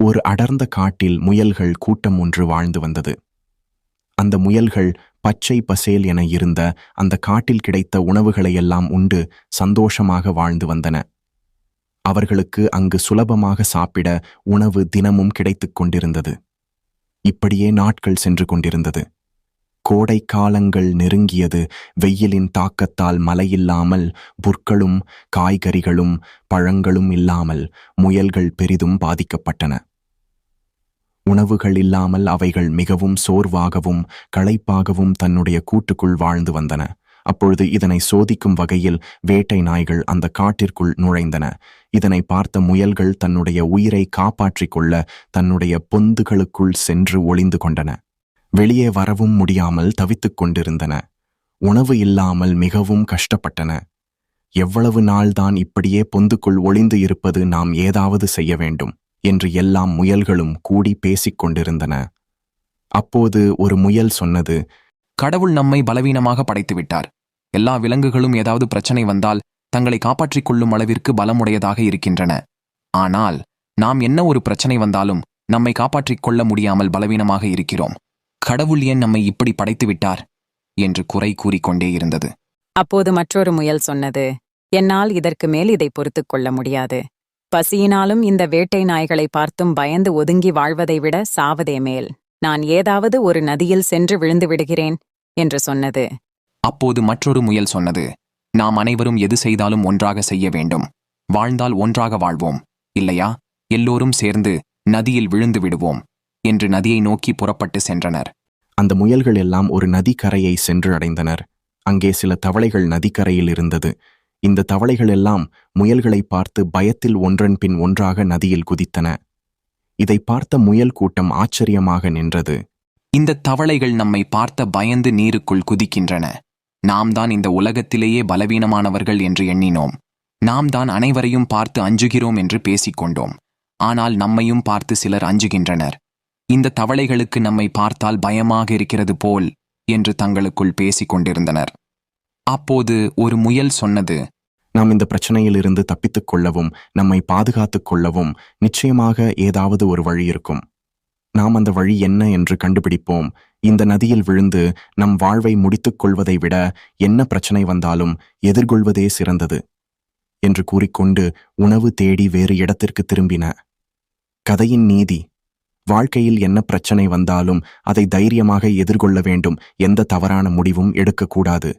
ஒரு அடர்ந்த காட்டில் முயல்கள் கூட்டம் ஒன்று வாழ்ந்து வந்தது. அந்த முயல்கள் பச்சை பசேல் என இருந்த அந்த காட்டில் கிடைத்த உணவுகளையெல்லாம் உண்டு சந்தோஷமாக வாழ்ந்து வந்தன. அவர்களுக்கு அங்கு சுலபமாக சாப்பிட உணவு தினமும் கிடைத்துக் கொண்டிருந்தது. இப்படியே நாட்கள் சென்று கொண்டிருந்தது. கோடை காலங்கள் நெருங்கியது. வெயிலின் தாக்கத்தால் மழையில்லாமல் புற்களும் காய்கறிகளும் பழங்களும் இல்லாமல் முயல்கள் பெரிதும் பாதிக்கப்பட்டன. உணவுகள் இல்லாமல் அவைகள் மிகவும் சோர்வாகவும் களைப்பாகவும் தன்னுடைய கூட்டுக்குள் வாழ்ந்து வந்தன. அப்பொழுது இதனை சோதிக்கும் வகையில் வேட்டை நாய்கள் அந்த காட்டிற்குள் நுழைந்தன. இதனை பார்த்த முயல்கள் தன்னுடைய உயிரை காப்பாற்றிக் கொள்ள தன்னுடைய பொந்துகளுக்குள் சென்று ஒளிந்து கொண்டன. வெளியே வரவும் முடியாமல் தவித்துக் கொண்டிருந்தன. உணவு இல்லாமல் மிகவும் கஷ்டப்பட்டன. எவ்வளவு நாள்தான் இப்படியே பொந்துக்குள் ஒளிந்து இருப்பது நாம் ஏதாவது செய்ய வேண்டும் என்று எல்லாம் முயல்களும் கூடி பேசிக் கொண்டிருந்தன. அப்போது ஒரு முயல் சொன்னது கடவுள் நம்மை பலவீனமாக படைத்துவிட்டார். எல்லா விலங்குகளும் ஏதாவது பிரச்சனை வந்தால் தங்களை காப்பாற்றிக் கொள்ளும் அளவிற்கு பலமுடையதாக இருக்கின்றன. ஆனால் நாம் என்ன ஒரு பிரச்சனை வந்தாலும் நம்மை காப்பாற்றிக் கொள்ள முடியாமல் பலவீனமாக இருக்கிறோம். கடவுள் ஏன் நம்மை இப்படி படைத்து விட்டார் என்று குறை கூறிக்கொண்டே இருந்தது. அப்போது மற்றொரு முயல் சொன்னது என்னால் இதற்கு மேல் இதை பொறுத்துக் கொள்ள முடியாது. பசியினாலும் இந்த வேட்டை நாய்களை பார்த்தும் பயந்து ஒதுங்கி வாழ்வதை விட சாவதே மேல். நான் ஏதாவது ஒரு நதியில் சென்று விழுந்து விடுகிறேன் என்று சொன்னது. அப்போது மற்றொரு முயல் சொன்னது நாம் அனைவரும் எது செய்தாலும் ஒன்றாக செய்ய வேண்டும். வாழ்ந்தால் ஒன்றாக வாழ்வோம். இல்லையா? எல்லோரும் சேர்ந்து நதியில் விழுந்து விடுவோம். என்று நதியை நோக்கி புறப்பட்டு சென்றனர். அந்த முயல்கள் எல்லாம் ஒரு நதிக்கரையை சென்று அடைந்தனர். அங்கே சில தவளைகள் நதிக்கரையில் இருந்தது. இந்த தவளைகள் எல்லாம் முயல்களை பார்த்து பயத்தில் ஒன்றன் பின் ஒன்றாக நதியில் குதித்தன. இதை பார்த்த முயல் கூட்டம் ஆச்சரியமாக நின்றது. இந்த தவளைகள் நம்மை பார்த்த பயந்து நீருக்குள் குதிக்கின்றன. நாம் தான் இந்த உலகத்திலேயே பலவீனமானவர்கள் என்று எண்ணினோம். நாம் தான் அனைவரையும் பார்த்து அஞ்சுகிறோம் என்று பேசிக்கொண்டோம். ஆனால் நம்மையும் பார்த்து சிலர் அஞ்சுகின்றனர். இந்த தவளைகளுக்கு நம்மை பார்த்தால் பயமாக இருக்கிறது போல் என்று தங்களுக்குள் பேசிக் கொண்டிருந்தனர். அப்போது ஒரு முயல் சொன்னது நாம் இந்த பிரச்சனையிலிருந்து தப்பித்துக் கொள்ளவும் நம்மை பாதுகாத்துக் கொள்ளவும் நிச்சயமாக ஏதாவது ஒரு வழி இருக்கும். நாம் அந்த வழி என்ன என்று கண்டுபிடிப்போம். இந்த நதியில் விழுந்து நம் வாழ்வை முடித்துக் கொள்வதை விட என்ன பிரச்சனை வந்தாலும் எதிர்கொள்வதே சிறந்தது என்று கூறிக்கொண்டு உணவு தேடி வேறு இடத்திற்கு திரும்பின. கதையின் நீதி. வாழ்க்கையில் என்ன பிரச்சனை வந்தாலும் அதை தைரியமாக எதிர்கொள்ள வேண்டும். எந்த தவறான முடிவும் எடுக்கக்கூடாது.